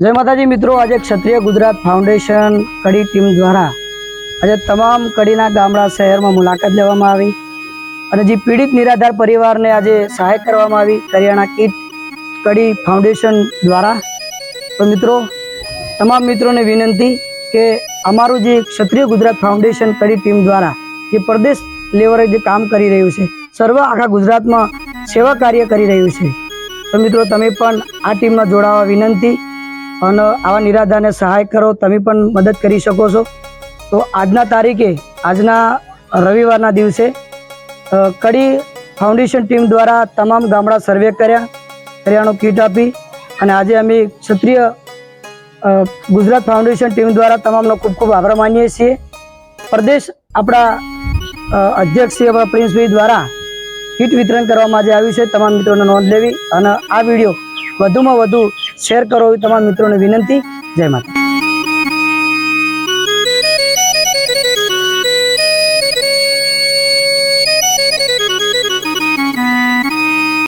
જય માતાજી મિત્રો, આજે ક્ષત્રિય ગુજરાત ફાઉન્ડેશન કડી ટીમ દ્વારા આજે તમામ કડીના ગામડા શહેરમાં મુલાકાત લેવામાં આવી અને જે પીડિત નિરાધાર પરિવારને આજે સહાય કરવામાં આવી, કરિયાણા કીટ કડી ફાઉન્ડેશન દ્વારા. તો મિત્રો, તમામ મિત્રોને વિનંતી કે અમારું જે ક્ષત્રિય ગુજરાત ફાઉન્ડેશન કડી ટીમ દ્વારા જે પ્રદેશ લેવલે જે કામ કરી રહ્યું છે, સર્વ આખા ગુજરાતમાં સેવા કાર્ય કરી રહ્યું છે. તો મિત્રો, તમે પણ આ ટીમમાં જોડાવા વિનંતી અને આવા નિરાધારને સહાય કરો, તમે પણ મદદ કરી શકો છો. તો આજના તારીખે, આજના રવિવારના દિવસે કડી ફાઉન્ડેશન ટીમ દ્વારા તમામ ગામડા સર્વે કર્યા કરિયાણું કીટ આપી, અને આજે અમે ક્ષત્રિય ગુજરાત ફાઉન્ડેશન ટીમ દ્વારા તમામનો ખૂબ ખૂબ આભાર માનીએ છીએ. પ્રદેશ આપણા અધ્યક્ષ શ્રી આપણા પ્રિન્સભાઈ દ્વારા કીટ વિતરણ કરવામાં આજે આવ્યું છે. તમામ મિત્રોને નોંધ લેવી અને આ વીડિયો વધુમાં વધુ શેર કરો એવી તમામ મિત્રોને વિનંતી. જય માતા